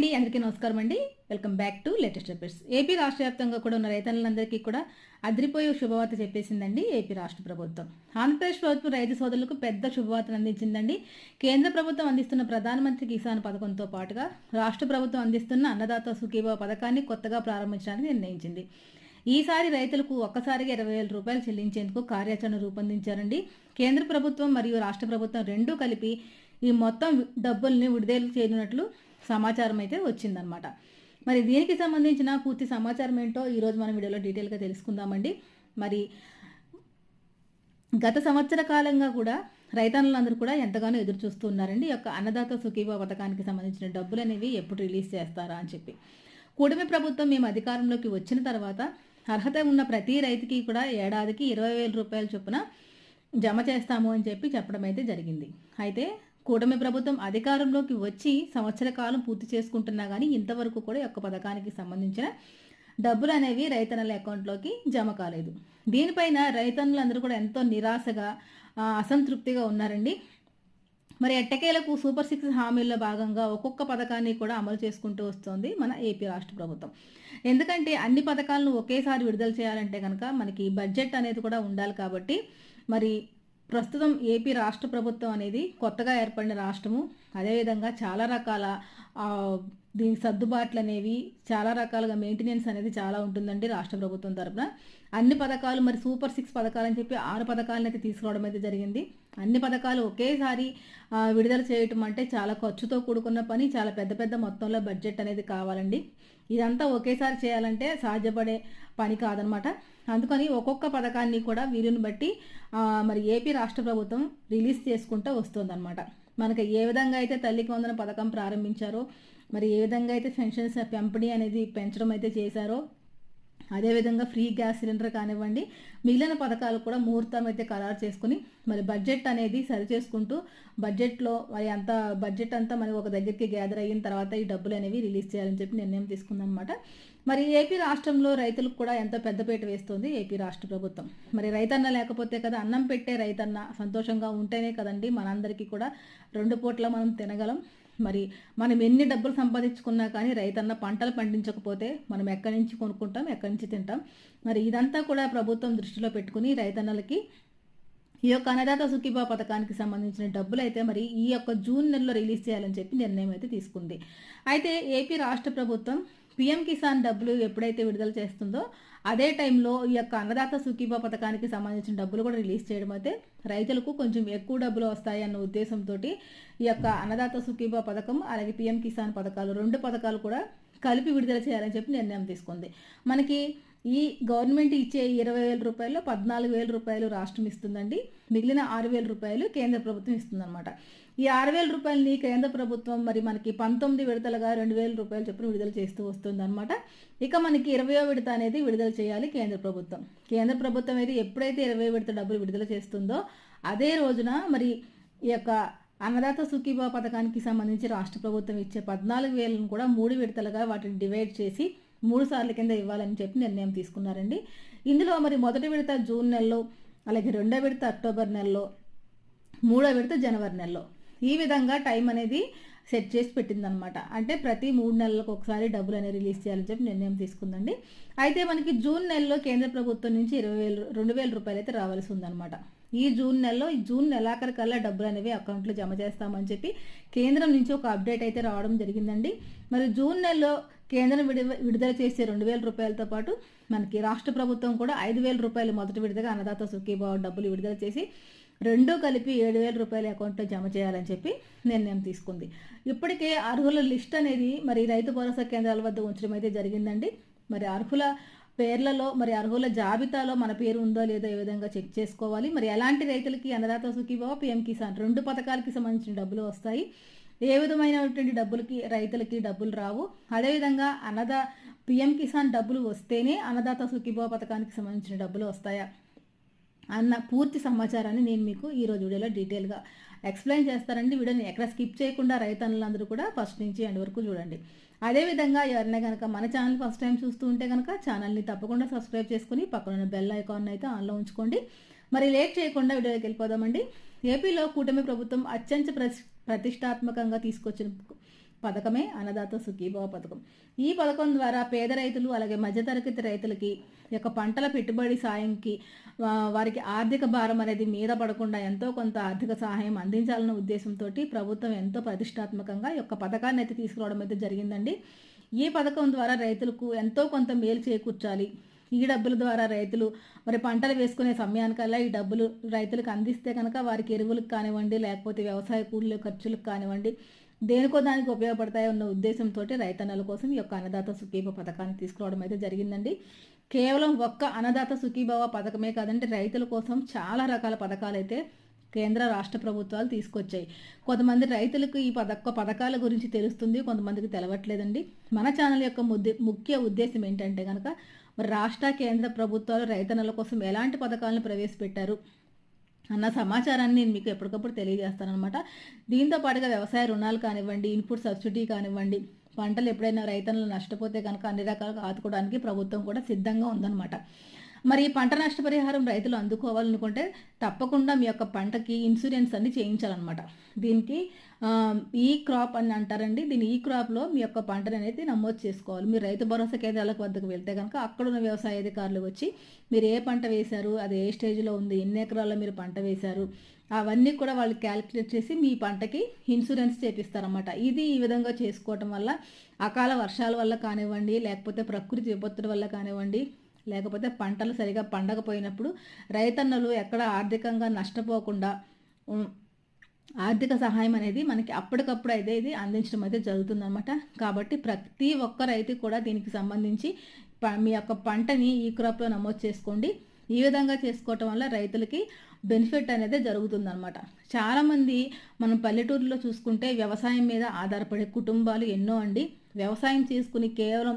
అండి అందరికీ నమస్కారం అండి. Welcome back to latest updates. AP రాష్ట్ర వ్యాప్తంగా కూడా ఉన్న రైతన్నులందరికీ కూడా అదిరిపోయే శుభవార్త చెప్పేసిందండి ఏపీ రాష్ట్ర ప్రభుత్వం. ఆంధ్రప్రదేశ్ ప్రభుత్వం రైతు సోదరులకు పెద్ద శుభవార్తను అందించిందండి. కేంద్ర ప్రభుత్వం అందిస్తున్న ప్రధానమంత్రి కిసాన్ పథకంతో పాటుగా రాష్ట్ర ప్రభుత్వం అందిస్తున్న అన్నదాత సుఖీభావ పథకాన్ని కొత్తగా ప్రారంభించడానికి నిర్ణయించింది. ఈసారి రైతులకు ఒక్కసారిగా ఇరవై వేల రూపాయలు చెల్లించేందుకు కార్యాచరణ రూపొందించారండి. కేంద్ర ప్రభుత్వం మరియు రాష్ట్ర ప్రభుత్వం రెండూ కలిపి ఈ మొత్తం డబ్బుల్ని విడుదల చేయనున్నట్లు సమాచారం అయితే వచ్చిందనమాట మరి దీనికి సంబంధించిన పూర్తి సమాచారం ఏంటో ఈరోజు మనం వీడియోలో డీటెయిల్గా తెలుసుకుందామండి. మరి గత సంవత్సర కాలంగా కూడా రైతన్నులందరూ కూడా ఎంతగానో ఎదురు చూస్తూ ఉన్నారండి. ఈ యొక్క అన్నదాత సుఖీభా పథకానికి సంబంధించిన డబ్బులు అనేవి ఎప్పుడు రిలీజ్ చేస్తారా అని చెప్పి. కూటమి ప్రభుత్వం మేము అధికారంలోకి వచ్చిన తర్వాత అర్హత ఉన్న ప్రతి రైతుకి కూడా ఏడాదికి ఇరవై వేల రూపాయల చొప్పున జమ చేస్తాము అని చెప్పి చెప్పడం అయితే జరిగింది. అయితే కూటమి ప్రభుత్వం అధికారంలోకి వచ్చి సంవత్సర కాలం పూర్తి చేసుకుంటున్నా కానీ ఇంతవరకు కూడా ఈ యొక్క పథకానికి సంబంధించిన డబ్బులు అనేవి రైతన్నల అకౌంట్లోకి జమ కాలేదు. దీనిపైన రైతన్నులందరూ కూడా ఎంతో నిరాశగా అసంతృప్తిగా ఉన్నారండి. మరి ఎట్టకేలకు సూపర్ సిక్స్ హామీల్లో భాగంగా ఒక్కొక్క పథకాన్ని కూడా అమలు చేసుకుంటూ వస్తోంది మన ఏపీ రాష్ట్ర ప్రభుత్వం. ఎందుకంటే అన్ని పథకాలను ఒకేసారి విడుదల చేయాలంటే కనుక మనకి బడ్జెట్ అనేది కూడా ఉండాలి కాబట్టి మరి ప్రస్తుతం ఏపీ రాష్ట్ర ప్రభుత్వం అనేది కొత్తగా ఏర్పడిన రాష్ట్రము. అదేవిధంగా చాలా రకాల దీని సర్దుబాట్లు అనేవి చాలా రకాలుగా మెయింటెనెన్స్ అనేది చాలా ఉంటుందండి రాష్ట్ర ప్రభుత్వం తరపున. అన్ని పథకాలు మరి సూపర్ సిక్స్ పథకాలు అని చెప్పి ఆరు పథకాలను అయితే తీసుకురావడం అయితే జరిగింది. అన్ని పథకాలు ఒకేసారి విడుదల చేయటం అంటే చాలా ఖర్చుతో కూడుకున్న పని చాలా పెద్ద పెద్ద మొత్తంలో బడ్జెట్ అనేది కావాలండి. ఇదంతా ఒకేసారి చేయాలంటే సాధ్యపడే పని కాదనమాట. అందుకని ఒక్కొక్క పథకాన్ని కూడా వీలుని బట్టి మరి ఏపీ రాష్ట్ర ప్రభుత్వం రిలీజ్ చేసుకుంటూ వస్తుందన్నమాట. మనకి ఏ విధంగా అయితే తల్లికి వందన పథకం ప్రారంభించారో మరి ఏ విధంగా అయితే పెన్షన్స్ పెంపిణీ అనేది పెంచడం అయితే చేశారో అదేవిధంగా ఫ్రీ గ్యాస్ సిలిండర్ కానివ్వండి మిగిలిన పథకాలు కూడా ముహూర్తం అయితే ఖరారు చేసుకుని మరి బడ్జెట్ అనేది సరి చేసుకుంటూ బడ్జెట్లో మరి అంత బడ్జెట్ అంతా మరి ఒక దగ్గరికి గ్యాదర్ అయిన తర్వాత ఈ డబ్బులు అనేవి రిలీజ్ చేయాలని చెప్పి నిర్ణయం తీసుకుందనమాట మరి ఏపీ రాష్ట్రంలో రైతులకు కూడా ఎంతో పెద్దపీట వేస్తుంది ఏపీ రాష్ట్ర ప్రభుత్వం. మరి రైతన్న లేకపోతే కదా అన్నం పెట్టే రైతన్న సంతోషంగా ఉంటేనే కదండి మనందరికీ కూడా రెండు పూట్ల మనం తినగలం. మరి మనం ఎన్ని డబ్బులు సంపాదించుకున్నా కానీ రైతన్న పంటలు పండించకపోతే మనం ఎక్కడి నుంచి కొనుక్కుంటాం ఎక్కడి నుంచి తింటాం? మరి ఇదంతా కూడా ప్రభుత్వం దృష్టిలో పెట్టుకుని రైతన్నలకి ఈ యొక్క అన్నదాత సుఖీబా పథకానికి సంబంధించిన డబ్బులు అయితే మరి ఈ యొక్క జూన్ నెలలో రిలీజ్ చేయాలని చెప్పి నిర్ణయం అయితే తీసుకుంది. అయితే ఏపీ రాష్ట్ర ప్రభుత్వం పిఎం కిసాన్ డబ్బులు ఎప్పుడైతే విడుదల చేస్తుందో అదే టైంలో ఈ యొక్క అన్నదాత సుఖీబా పథకానికి సంబంధించిన డబ్బులు కూడా రిలీజ్ చేయడం అయితే రైతులకు కొంచెం ఎక్కువ డబ్బులు వస్తాయి అన్న ఉద్దేశంతో ఈ యొక్క అన్నదాత సుఖీబా పథకం అలాగే పిఎం కిసాన్ పథకాలు రెండు పథకాలు కూడా కలిపి విడుదల చేయాలని చెప్పి నిర్ణయం తీసుకుంది. మనకి ఈ గవర్నమెంట్ ఇచ్చే ఇరవై వేల రూపాయలు పద్నాలుగు వేల రూపాయలు రాష్ట్రం ఇస్తుందండి. మిగిలిన ఆరు వేల రూపాయలు కేంద్ర ప్రభుత్వం ఇస్తుందన్నమాట. ఈ ఆరు వేల రూపాయలని కేంద్ర ప్రభుత్వం మరి మనకి పంతొమ్మిది విడతలుగా రెండు వేల రూపాయలు చొప్పున విడుదల చేస్తూ వస్తుందన్నమాట. ఇక మనకి ఇరవయో విడత అనేది విడుదల చేయాలి కేంద్ర ప్రభుత్వం. కేంద్ర ప్రభుత్వం అయితే ఎప్పుడైతే ఇరవై విడత డబ్బులు విడుదల చేస్తుందో అదే రోజున మరి ఈ యొక్క అన్నదాత సుఖీబా పథకానికి సంబంధించి రాష్ట్ర ప్రభుత్వం ఇచ్చే పద్నాలుగు వేలను కూడా మూడు విడతలుగా వాటిని డివైడ్ చేసి మూడు సార్లు కింద ఇవ్వాలని చెప్పి నిర్ణయం తీసుకున్నారండి. ఇందులో మరి మొదటి విడత జూన్ నెలలో అలాగే రెండో విడత అక్టోబర్ నెలలో మూడో విడత జనవరి నెలలో. ఈ విధంగా టైం అనేది సెట్ చేసి పెట్టిందనమాట అంటే ప్రతి మూడు నెలలకు ఒకసారి డబ్బులు అనేది రిలీజ్ చేయాలని చెప్పి నిర్ణయం తీసుకుందండి. అయితే మనకి జూన్ నెలలో కేంద్ర ప్రభుత్వం నుంచి ఇరవై వేలు రెండు వేల రూపాయలు అయితే రావాల్సి ఉందన్నమాట. ఈ జూన్ నెలలో ఈ జూన్ నెలాఖరు కల్లా డబ్బులు అనేవి అకౌంట్లో జమ చేస్తామని చెప్పి కేంద్రం నుంచి ఒక అప్డేట్ అయితే రావడం జరిగిందండి. మరి జూన్ నెలలో కేంద్రం విడి విడుదల చేసే రెండు వేల రూపాయలతో పాటు మనకి రాష్ట్ర ప్రభుత్వం కూడా ఐదు వేల రూపాయలు మొదటి విడుదల అన్నదాత సుఖీభావ డబ్బులు విడుదల చేసి రెండూ కలిపి ఏడు వేల రూపాయల అకౌంట్లో జమ చేయాలని చెప్పి నిర్ణయం తీసుకుంది. ఇప్పటికే అర్హుల లిస్ట్ అనేది మరి రైతు భరోసా కేంద్రాల వద్ద ఉంచడం అయితే జరిగిందండి. మరి అర్హుల పేర్లలో మరి అర్హుల జాబితాలో మన పేరు ఉందో లేదో ఏ విధంగా చెక్ చేసుకోవాలి. మరి ఎలాంటి రైతులకి అన్నదాత సుఖీభావ పిఎం కిసాన్ రెండు పథకాలకి సంబంధించిన డబ్బులు వస్తాయి. ఏ విధమైనటువంటి డబ్బులకి రైతులకి డబ్బులు రావు. అదేవిధంగా అన్నదా పిఎం కిసాన్ డబ్బులు వస్తేనే అన్నదాత సుఖీభావ పథకానికి సంబంధించిన డబ్బులు వస్తాయా? అన్న పూర్తి సమాచారాన్ని నేను మీకు ఈ రోజు వీడియోలో డీటెయిల్గా ఎక్స్ప్లెయిన్ చేస్తానండి. వీడియోని ఎక్కడ స్కిప్ చేయకుండా రైతన్నులందరూ కూడా ఫస్ట్ నుంచి ఎండ్ వరకు చూడండి. అదేవిధంగా ఎవరైనా కనుక మన ఛానల్ ఫస్ట్ టైం చూస్తూ ఉంటే కనుక ఛానల్ని తప్పకుండా సబ్స్క్రైబ్ చేసుకుని పక్కన బెల్ ఐకాన్ అయితే ఆన్లో ఉంచుకోండి. మరి లేట్ చేయకుండా వీడియోకి వెళ్ళిపోదామండి. ఏపీలో కూటమి ప్రభుత్వం అత్యంత ప్రతి- ప్రతిష్టాత్మకంగా తీసుకొచ్చిన పథకమే అన్నదాత సుఖీభావ పథకం. ఈ పథకం ద్వారా పేద రైతులు అలాగే మధ్యతరగతి రైతులకి యొక్క పంటల పెట్టుబడి సాయంకి వారికి ఆర్థిక భారం అనేది మీద పడకుండా ఎంతో కొంత ఆర్థిక సహాయం అందించాలన్న ఉద్దేశంతో ప్రభుత్వం ఎంతో ప్రతిష్టాత్మకంగా యొక్క పథకాన్ని అయితే తీసుకురావడం అయితే జరిగిందండి. ఈ పథకం ద్వారా రైతులకు ఎంతో కొంత మేలు చేకూర్చాలి. ఈ డబ్బుల ద్వారా రైతులు మరి పంటలు వేసుకునే సమయానికల్లా ఈ డబ్బులు రైతులకు అందిస్తే కనుక వారికి ఎరువులకు కానివ్వండి లేకపోతే వ్యవసాయ కూలీల ఖర్చులకు కానివ్వండి దేనికో దానికి ఉపయోగపడతాయో ఉన్న ఉద్దేశంతో రైతన్నల కోసం ఈ యొక్క అన్నదాత సుఖీభ పథకాన్ని తీసుకురావడం అయితే జరిగిందండి. కేవలం ఒక్క అన్నదాత సుఖీభావ పథకమే కాదంటే రైతుల కోసం చాలా రకాల పథకాలు అయితే కేంద్ర రాష్ట్ర ప్రభుత్వాలు తీసుకొచ్చాయి. కొంతమంది రైతులకు ఈ పథక పథకాల గురించి తెలుస్తుంది కొంతమందికి తెలవట్లేదండి. మన ఛానల్ యొక్క ముఖ్య ఉద్దేశం ఏంటంటే కనుక రాష్ట్ర కేంద్ర ప్రభుత్వాలు రైతన్నల కోసం ఎలాంటి పథకాలను ప్రవేశపెట్టారు? అన్న సమాచారాన్ని నేను మీకు ఎప్పటికప్పుడు తెలియజేస్తాను అనమాట దీంతో పాటుగా వ్యవసాయ రుణాలు కానివ్వండి ఇన్పుట్ సబ్సిడీ కానివ్వండి పంటలు ఎప్పుడైనా రైతన్నలు నష్టపోతే కనుక అన్ని రకాలుగా ఆదుకోవడానికి ప్రభుత్వం కూడా సిద్ధంగా ఉందన్నమాట. మరి పంట నష్టపరిహారం రైతులు అందుకోవాలనుకుంటే తప్పకుండా మీ యొక్క పంటకి ఇన్సూరెన్స్ అన్ని చేయించాలన్నమాట. దీనికి ఈ క్రాప్ అని అంటారండి. దీని ఈ క్రాప్లో మీ యొక్క పంటని అనేది నమోదు చేసుకోవాలి. మీరు రైతు భరోసా కేంద్రాలకు వద్దకు వెళ్తే కనుక అక్కడ ఉన్న వ్యవసాయ అధికారులు వచ్చి మీరు ఏ పంట వేశారు అది ఏ స్టేజ్లో ఉంది ఎన్ని ఎకరాల్లో మీరు పంట వేశారు అవన్నీ కూడా వాళ్ళు క్యాలిక్యులేట్ చేసి మీ పంటకి ఇన్సూరెన్స్ చేపిస్తారన్నమాట. ఇది ఈ విధంగా చేసుకోవటం వల్ల అకాల వర్షాల వల్ల కానివ్వండి లేకపోతే ప్రకృతి విపత్తుల వల్ల కానివ్వండి లేకపోతే పంటలు సరిగా పండకపోయినప్పుడు రైతన్నలు ఎక్కడ ఆర్థికంగా నష్టపోకుండా ఆర్థిక సహాయం అనేది మనకి అప్పటికప్పుడు అయితే ఇది అందించడం అయితే జరుగుతుందన్నమాట. కాబట్టి ప్రతి ఒక్క రైతు కూడా దీనికి సంబంధించి మీ యొక్క పంటని ఈ క్రాప్లో నమోదు చేసుకోండి. ఈ విధంగా చేసుకోవటం వల్ల రైతులకి బెనిఫిట్ అనేది జరుగుతుందన్నమాట. చాలామంది మనం పల్లెటూరులో చూసుకుంటే వ్యవసాయం మీద ఆధారపడే కుటుంబాలు ఎన్నో అండి. వ్యవసాయం చేసుకుని కేవలం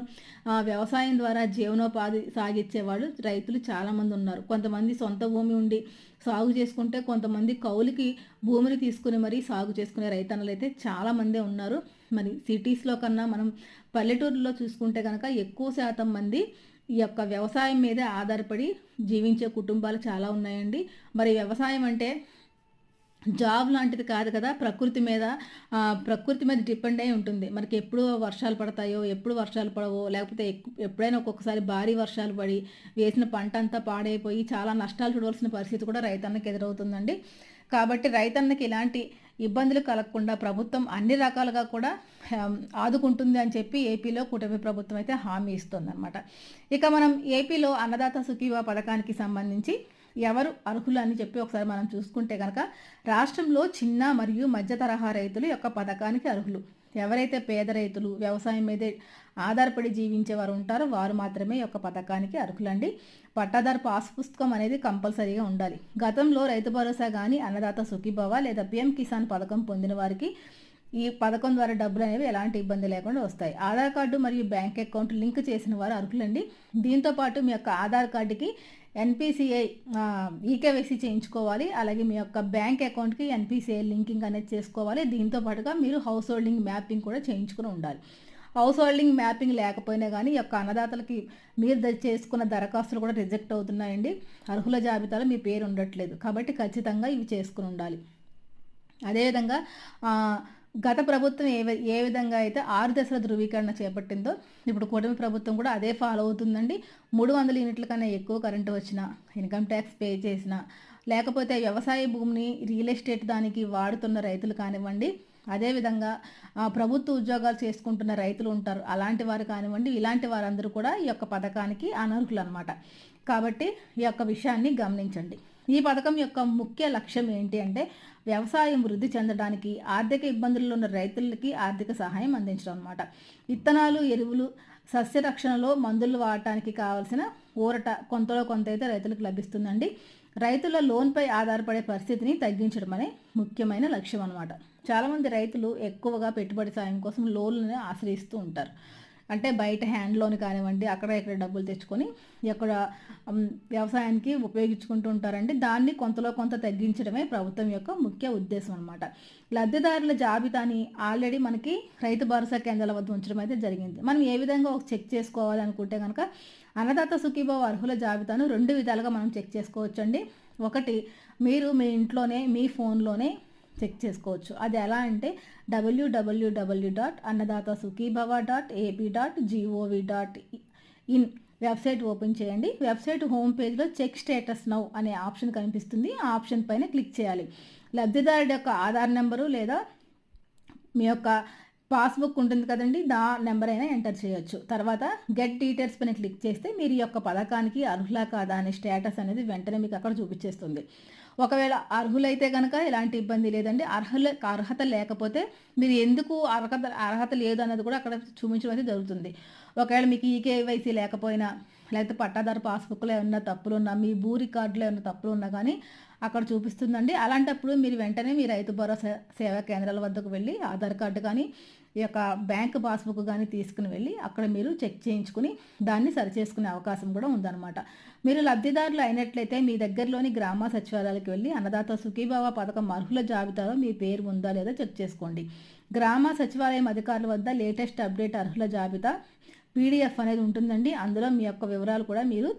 వ్యవసాయం ద్వారా జీవనోపాధి సాగించేవాళ్ళు రైతులు చాలామంది ఉన్నారు. కొంతమంది సొంత భూమి ఉండి సాగు చేసుకుంటే కొంతమంది కౌలుకి భూమిని తీసుకుని మరీ సాగు చేసుకునే రైతన్నలు అయితే చాలామందే ఉన్నారు. మరి సిటీస్లో కన్నా మనం పల్లెటూరులో చూసుకుంటే కనుక ఎక్కువ శాతం మంది ఈ యొక్క వ్యవసాయం మీదే ఆధారపడి జీవించే కుటుంబాలు చాలా ఉన్నాయండి. మరి వ్యవసాయం అంటే జాబ్ లాంటిది కాదు కదా ప్రకృతి మీద ప్రకృతి మీద డిపెండ్ అయి ఉంటుంది. మనకి ఎప్పుడు వర్షాలు పడతాయో ఎప్పుడు వర్షాలు పడవో లేకపోతే ఎప్పుడైనా ఒక్కొక్కసారి భారీ వర్షాలు పడి వేసిన పంట అంతా పాడైపోయి చాలా నష్టాలు చూడవలసిన పరిస్థితి కూడా రైతన్నకి ఎదురవుతుందండి. కాబట్టి రైతన్నకి ఇలాంటి ఇబ్బందులు కలగకుండా ప్రభుత్వం అన్ని రకాలుగా కూడా ఆదుకుంటుంది అని చెప్పి ఏపీలో కూటమి ప్రభుత్వం అయితే హామీ ఇస్తుందన్నమాట. ఇక మనం ఏపీలో అన్నదాత సుఖీవా పథకానికి సంబంధించి ఎవరు అర్హులు అని చెప్పి ఒకసారి మనం చూసుకుంటే కనుక రాష్ట్రంలో చిన్న మరియు మధ్య తరహా రైతులు యొక్క పథకానికి అర్హులు. ఎవరైతే పేద రైతులు వ్యవసాయం మీదే ఆధారపడి జీవించే వారు ఉంటారో వారు మాత్రమే యొక్క పథకానికి అర్హులండి. పట్టాదారు పాస్ పుస్తకం అనేది కంపల్సరీగా ఉండాలి. గతంలో రైతు భరోసా కానీ అన్నదాత సుఖీభవ లేదా పిఎం కిసాన్ పథకం పొందిన వారికి ఈ పథకం ద్వారా డబ్బులు అనేవి ఎలాంటి ఇబ్బంది లేకుండా వస్తాయి. ఆధార్ కార్డు మరియు బ్యాంక్ అకౌంట్ లింక్ చేసిన వారు అర్హులండి. దీంతో పాటు మీ యొక్క ఆధార్ కార్డుకి ఎన్పిసిఐ ఈకేవైసీ చేయించుకోవాలి. అలాగే మీ యొక్క బ్యాంక్ అకౌంట్కి ఎన్పిసిఐ లింకింగ్ అనేది చేసుకోవాలి. దీంతో పాటుగా మీరు హౌస్ హోల్డింగ్ మ్యాపింగ్ కూడా చేయించుకుని ఉండాలి. హౌస్ హోల్డింగ్ మ్యాపింగ్ లేకపోయినా కానీ ఈ యొక్క అన్నదాతలకి మీరు చేసుకున్న దరఖాస్తులు కూడా రిజెక్ట్ అవుతున్నాయండి. అర్హుల జాబితాలో మీ పేరు ఉండట్లేదు. కాబట్టి ఖచ్చితంగా ఇవి చేసుకుని ఉండాలి. అదేవిధంగా గత ప్రభుత్వం ఏ ఏ విధంగా అయితే ఆరు దశల ధృవీకరణ చేపట్టిందో ఇప్పుడు కూటమి ప్రభుత్వం కూడా అదే ఫాలో అవుతుందండి. మూడు వందల యూనిట్ల కన్నా ఎక్కువ కరెంటు వచ్చిన ఇన్కమ్ ట్యాక్స్ పే చేసిన లేకపోతే వ్యవసాయ భూమిని రియల్ ఎస్టేట్ దానికి వాడుతున్న రైతులు కానివ్వండి అదేవిధంగా ప్రభుత్వ ఉద్యోగాలు చేసుకుంటున్న రైతులు ఉంటారు. అలాంటి వారు కానివ్వండి ఇలాంటి వారందరూ కూడా ఈ యొక్క పథకానికి అనర్హులు అనమాట కాబట్టి ఈ యొక్క విషయాన్ని గమనించండి. ఈ పథకం యొక్క ముఖ్య లక్ష్యం ఏంటి అంటే వ్యవసాయం వృద్ధి చెందడానికి ఆర్థిక ఇబ్బందుల్లో ఉన్న రైతులకి ఆర్థిక సహాయం అందించడం అనమాట విత్తనాలు ఎరువులు సస్య రక్షణలో మందులు వాడటానికి కావాల్సిన ఊరట కొంతలో కొంత అయితే రైతులకు లభిస్తుందండి. రైతుల లోన్పై ఆధారపడే పరిస్థితిని తగ్గించడం అనే ముఖ్యమైన లక్ష్యం అనమాట చాలామంది రైతులు ఎక్కువగా పెట్టుబడి సాయం కోసం లోన్లను ఆశ్రయిస్తూ ఉంటారు. అంటే బయట హ్యాండ్ లోన్ కానివ్వండి అక్కడ ఇక్కడ డబ్బులు తెచ్చుకొని ఎక్కడ వ్యవసాయానికి ఉపయోగించుకుంటూ ఉంటారండి దాన్ని కొంతలో కొంత తగ్గించడమే ప్రభుత్వం యొక్క ముఖ్య ఉద్దేశం అనమాట లబ్ధిదారుల జాబితాని ఆల్రెడీ మనకి రైతు భరోసా కేంద్రాల వద్ద ఉంచడం అయితే జరిగింది. మనం ఏ విధంగా ఒక చెక్ చేసుకోవాలనుకుంటే కనుక అన్నదాత సుఖీభావ అర్హుల జాబితాను రెండు విధాలుగా మనం చెక్ చేసుకోవచ్చండి. ఒకటి మీరు మీ ఇంట్లోనే మీ ఫోన్లోనే చెక్ చేసుకోవచ్చు. అది ఎలా అంటే W W W dot Annadata Sukhibhava dot AP dot G O V dot in website open చేయండి. వెబ్సైట్ హోమ్ పేజ్లో చెక్ స్టేటస్ నౌ అనే ఆప్షన్ కనిపిస్తుంది. ఆ ఆప్షన్ పైన క్లిక్ చేయాలి. లబ్ధిదారుడి యొక్క ఆధార్ నెంబరు లేదా మీ యొక్క పాస్బుక్ ఉంటుంది కదండి దా నెంబర్ అయినా ఎంటర్ చేయొచ్చు. తర్వాత గెట్ డీటెయిల్స్ పైన క్లిక్ చేస్తే మీరు ఈ యొక్క పథకానికి అర్హులా కాదా అనే స్టేటస్ అనేది వెంటనే మీకు అక్కడ చూపించేస్తుంది. ఒకవేళ అర్హులైతే కనుక ఎలాంటి ఇబ్బంది లేదండి. అర్హుల అర్హత లేకపోతే మీరు ఎందుకు అర్హత అర్హత లేదు అన్నది కూడా అక్కడ చూపించడం అయితే జరుగుతుంది. ఒకవేళ మీకు ఈ కేవైసీ లేకపోయినా లేకపోతే పట్టాదారు పాస్బుక్లో ఏమన్నా తప్పులు ఉన్నా మీ భూ రికార్డులో ఏమన్నా తప్పులు ఉన్నా కానీ అక్కడ చూపిస్తుందండి. అలాంటప్పుడు మీరు వెంటనే మీ రైతు భరోసా సేవా కేంద్రాల వద్దకు వెళ్ళి ఆధార్ కార్డు కానీ ఈ యొక్క బ్యాంక్ పాస్బుక్ కానీ తీసుకుని వెళ్ళి అక్కడ మీరు చెక్ చేయించుకుని దాన్ని సరిచేసుకునే అవకాశం కూడా ఉందన్నమాట. మీరు లబ్ధిదారులు అయినట్లయితే మీ దగ్గరలోని గ్రామ సచివాలయాలకు వెళ్ళి అన్నదాత సుఖీభావ పథకం అర్హుల జాబితాలో మీ పేరు ఉందా లేదా చెక్ చేసుకోండి. గ్రామ సచివాలయం అధికారుల వద్ద లేటెస్ట్ అప్డేట్ అర్హుల జాబితా పీడిఎఫ్ అనేది ఉంటుందండి. అందులో మీ యొక్క వివరాలు కూడా మీరు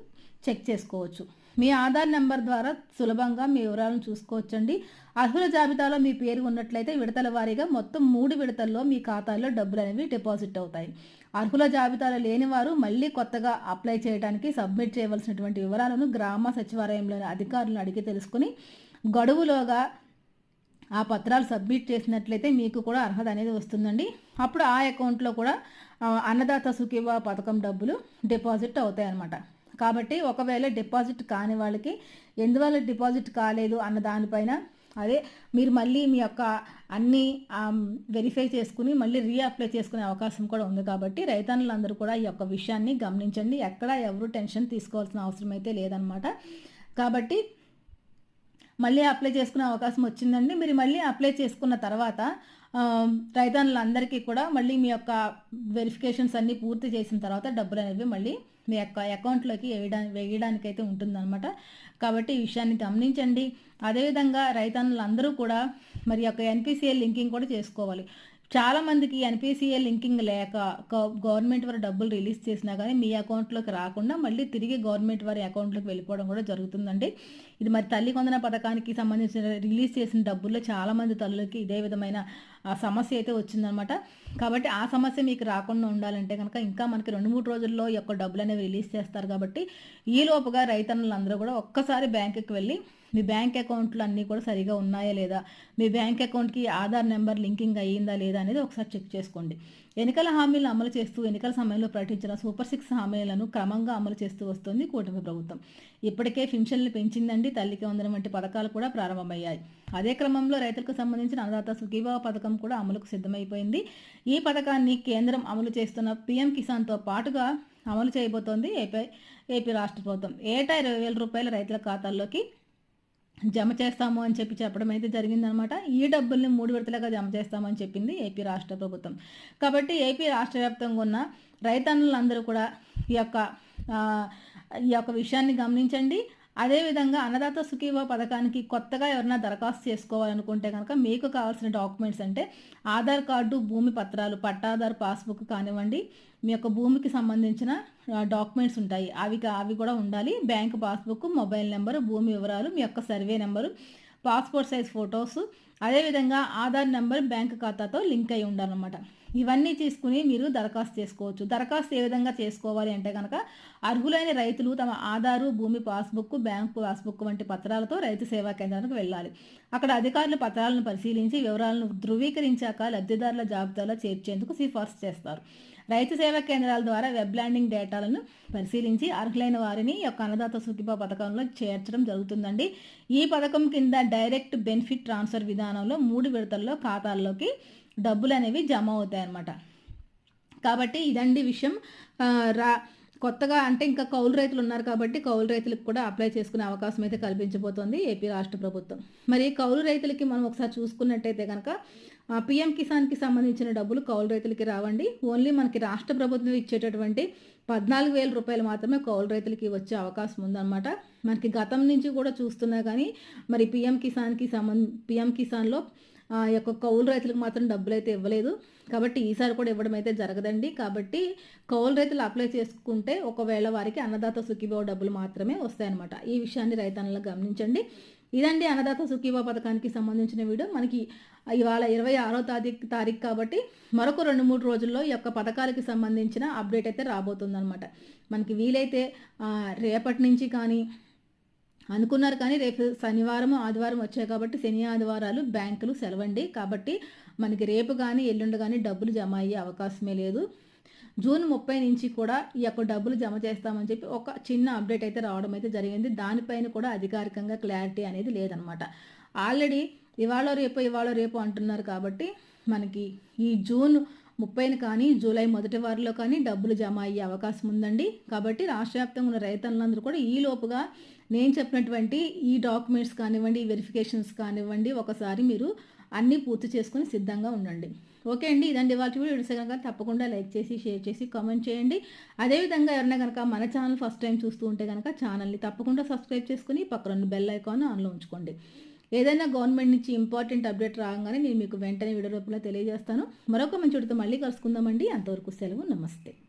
చెక్ చేసుకోవచ్చు. మీ ఆధార్ నెంబర్ ద్వారా సులభంగా మీ వివరాలను చూసుకోవచ్చండి. అర్హుల జాబితాలో మీ పేరు ఉన్నట్లయితే విడతల వారీగా మొత్తం మూడు విడతల్లో మీ ఖాతాలో డబ్బులు అనేవి డిపాజిట్ అవుతాయి. అర్హుల జాబితాలో లేని వారు మళ్ళీ కొత్తగా అప్లై చేయడానికి సబ్మిట్ చేయవలసినటువంటి వివరాలను గ్రామ సచివాలయంలోని అధికారులను అడిగి తెలుసుకుని గడువులోగా ఆ పత్రాలు సబ్మిట్ చేసినట్లయితే మీకు కూడా అర్హత అనేది వస్తుందండి. అప్పుడు ఆ అకౌంట్లో కూడా అన్నదాత సుఖీవ పథకం డబ్బులు డిపాజిట్ అవుతాయి అన్నమాట కాబట్టి ఒకవేళ డిపాజిట్ కాని వాళ్ళకి ఎందువల్ల డిపాజిట్ కాలేదు అన్న దానిపైన అదే మీరు మళ్ళీ మీ యొక్క అన్నీ వెరిఫై చేసుకుని మళ్ళీ రీఅప్లై చేసుకునే అవకాశం కూడా ఉంది కాబట్టి రైతన్నులందరూ కూడా ఈ యొక్క విషయాన్ని గమనించండి. ఎక్కడ ఎవరు టెన్షన్ తీసుకోవాల్సిన అవసరం అయితే లేదనమాట కాబట్టి మళ్ళీ అప్లై చేసుకునే అవకాశం వచ్చిందండి. మీరు మళ్ళీ అప్లై చేసుకున్న తర్వాత రైతన్నులందరికీ కూడా మళ్ళీ మీ యొక్క వెరిఫికేషన్స్ అన్నీ పూర్తి చేసిన తర్వాత డబ్బులు అనేవి మళ్ళీ మీ యొక్క అకౌంట్లోకి వేయడానికి వేయడానికైతే ఉంటుందన్నమాట. కాబట్టి ఈ విషయాన్ని గమనించండి. అదేవిధంగా రైతన్నులందరూ కూడా మరి యొక్క ఎన్పిసిఎల్ లింకింగ్ కూడా చేసుకోవాలి. చాలామందికి ఎన్పిసిఏ లింకింగ్ లేక గవర్నమెంట్ వారు డబ్బులు రిలీజ్ చేసినా కానీ మీ అకౌంట్లోకి రాకుండా మళ్ళీ తిరిగి గవర్నమెంట్ వారి అకౌంట్లోకి వెళ్ళిపోవడం కూడా జరుగుతుందండి. ఇది మరి తల్లి కొందన పథకానికి సంబంధించిన రిలీజ్ చేసిన డబ్బుల్లో చాలామంది తల్లులకి ఇదే విధమైన సమస్య అయితే వచ్చిందనమాట కాబట్టి ఆ సమస్య మీకు రాకుండా ఉండాలంటే కనుక ఇంకా మనకి రెండు మూడు రోజుల్లో ఈ యొక్క డబ్బులు అనేవి రిలీజ్ చేస్తారు కాబట్టి ఈ లోపుగా రైతన్నులందరూ కూడా ఒక్కసారి బ్యాంకుకి వెళ్ళి మీ బ్యాంక్ అకౌంట్లు అన్నీ కూడా సరిగా ఉన్నాయా లేదా? మీ బ్యాంక్ అకౌంట్కి ఆధార్ నెంబర్ లింకింగ్ అయ్యిందా లేదా అనేది ఒకసారి చెక్ చేసుకోండి. ఎన్నికల హామీలను అమలు చేస్తూ ఎన్నికల సమయంలో ప్రకటించిన సూపర్ సిక్స్ హామీలను క్రమంగా అమలు చేస్తూ వస్తుంది కూటమి ప్రభుత్వం. ఇప్పటికే పెన్షన్లు పెంచిందండి తల్లికి వందనం వంటి పథకాలు కూడా ప్రారంభమయ్యాయి. అదే క్రమంలో రైతులకు సంబంధించిన అన్నదాత సుఖీభావ పథకం కూడా అమలుకు సిద్ధమైపోయింది. ఈ పథకాన్ని కేంద్రం అమలు చేస్తున్న పీఎం కిసాన్తో పాటుగా అమలు చేయబోతోంది ఏపీ ఏపీ రాష్ట్ర ప్రభుత్వం. ఏటా ఇరవై వేల రూపాయల రైతుల ఖాతాల్లోకి జమ చేస్తాము అని చెప్పి చెప్పడం అయితే జరిగిందనమాట. ఈ డబ్బుల్ని మూడు విడతలుగా జమ చేస్తామని చెప్పింది ఏపీ రాష్ట్ర ప్రభుత్వం. కాబట్టి ఏపీ రాష్ట్ర వ్యాప్తంగా ఉన్న రైతన్నులందరూ కూడా ఈ యొక్క ఈ యొక్క విషయాన్ని గమనించండి. అదేవిధంగా అన్నదాత సుఖీవ పథకానికి కొత్తగా ఎవరైనా దరఖాస్తు చేసుకోవాలనుకుంటే కనుక మీకు కావాల్సిన డాక్యుమెంట్స్ అంటే ఆధార్ కార్డు భూమి పత్రాలు పట్టాదారు పాస్బుక్ కానివ్వండి. మీ యొక్క భూమికి సంబంధించిన డాక్యుమెంట్స్ ఉంటాయి. అవి అవి కూడా ఉండాలి. బ్యాంక్ పాస్బుక్ మొబైల్ నెంబరు భూమి వివరాలు మీ యొక్క survey number passport size photos అదేవిధంగా ఆధార్ నెంబర్ బ్యాంక్ ఖాతాతో లింక్ అయి ఉండాలన్నమాట. ఇవన్నీ తీసుకుని మీరు దరఖాస్తు చేసుకోవచ్చు. దరఖాస్తు ఏ విధంగా చేసుకోవాలి అంటే కనుక అర్హులైన రైతులు తమ ఆధారు భూమి పాస్బుక్ బ్యాంకు పాస్బుక్ వంటి పత్రాలతో రైతు సేవా కేంద్రానికి వెళ్ళాలి. అక్కడ అధికారులు పత్రాలను పరిశీలించి వివరాలను ధృవీకరించాక లబ్ధిదారుల జాబితాలో చేర్చేందుకు సిఫార్సు చేస్తారు. రైతు సేవా కేంద్రాల ద్వారా వెబ్ ల్యాండింగ్ డేటాలను పరిశీలించి అర్హులైన వారిని యొక్క అన్నదాత సుఖిప పథకంలో చేర్చడం జరుగుతుందండి. ఈ పథకం కింద డైరెక్ట్ బెనిఫిట్ ట్రాన్స్ఫర్ విధానంలో మూడు విడతల్లో ఖాతాల్లోకి డబ్బులు అనేవి జమ అవుతాయి అన్నమాట కాబట్టి ఇదండి విషయం. రా కొత్తగా అంటే ఇంకా కౌలు రైతులు ఉన్నారు కాబట్టి కౌలు రైతులకు కూడా అప్లై చేసుకునే అవకాశం అయితే కల్పించబోతోంది ఏపీ రాష్ట్ర ప్రభుత్వం. మరి కౌలు రైతులకి మనం ఒకసారి చూసుకున్నట్టయితే కనుక పిఎం కిసాన్కి సంబంధించిన డబ్బులు కౌలు రైతులకి రావండి. ఓన్లీ మనకి రాష్ట్ర ప్రభుత్వం ఇచ్చేటటువంటి పద్నాలుగు వేల రూపాయలు మాత్రమే కౌలు రైతులకి వచ్చే అవకాశం ఉందన్నమాట. మనకి గతం నుంచి కూడా చూస్తున్నా కానీ మరి పిఎం కిసాన్కి సంబంధ పిఎం కిసాన్లో యొక్క కౌలు రైతులకు మాత్రం డబ్బులు అయితే ఇవ్వలేదు. కాబట్టి ఈసారి కూడా ఇవ్వడం అయితే జరగదండి. కాబట్టి కౌలు రైతులు అప్లై చేసుకుంటే ఒకవేళ వారికి అన్నదాత సుఖీభావ డబ్బులు మాత్రమే వస్తాయన్నమాట. ఈ విషయాన్ని రైతన్నలు గమనించండి. ఇదండి అన్నదాత సుఖీవా పథకానికి సంబంధించిన వీడియో. మనకి ఇవాళ ఇరవై ఆరో తారీఖు తారీఖు కాబట్టి మరొక రెండు మూడు రోజుల్లో ఈ యొక్క పథకాలకి సంబంధించిన అప్డేట్ అయితే రాబోతుందన్నమాట. మనకి వీలైతే రేపటి నుంచి కానీ అనుకున్నారు కానీ రేపు శనివారం ఆదివారం వచ్చాయి కాబట్టి శని ఆదివారాలు బ్యాంకులు సెలవండి. కాబట్టి మనకి రేపు కానీ ఎల్లుండి కానీ డబ్బులు జమ అయ్యే అవకాశమే లేదు. జూన్ ముప్పై నుంచి కూడా ఈ యొక్క డబ్బులు జమ చేస్తామని చెప్పి ఒక చిన్న అప్డేట్ అయితే రావడం అయితే జరిగింది. దానిపైన కూడా అధికారికంగా క్లారిటీ అనేది లేదనమాట. ఆల్రెడీ ఇవాళ రేపు ఇవాళ రేపు అంటున్నారు కాబట్టి మనకి ఈ జూన్ ముప్పైన కానీ జూలై మొదటి వారిలో కానీ డబ్బులు జమ అయ్యే అవకాశం ఉందండి. కాబట్టి రాష్ట్ర వ్యాప్తంగా ఉన్న రైతులందరూ కూడా ఈ లోపుగా నేను చెప్పినటువంటి ఈ డాక్యుమెంట్స్ కానివ్వండి ఈ వెరిఫికేషన్స్ కానివ్వండి ఒకసారి మీరు అన్నీ పూర్తి చేసుకుని సిద్ధంగా ఉండండి. ఓకే అండి ఇదండి వాళ్ళ వీడియో కనుక తప్పకుండా లైక్ చేసి షేర్ చేసి కామెంట్ చేయండి. అదేవిధంగా ఎవరైనా కనుక మన ఛానల్ ఫస్ట్ టైం చూస్తూ ఉంటే కనుక ఛానల్ని తప్పకుండా సబ్స్క్రైబ్ చేసుకుని పక్కన బెల్ ఐకాన్ ఆన్లో ఉంచుకోండి. ఏదైనా గవర్నమెంట్ నుంచి ఇంపార్టెంట్ అప్డేట్ రాగానే నేను మీకు వెంటనే వీడియో రూపంలో తెలియజేస్తాను. మరొక మంచి మళ్ళీ కలుసుకుందామండి. అంతవరకు సెలవు నమస్తే.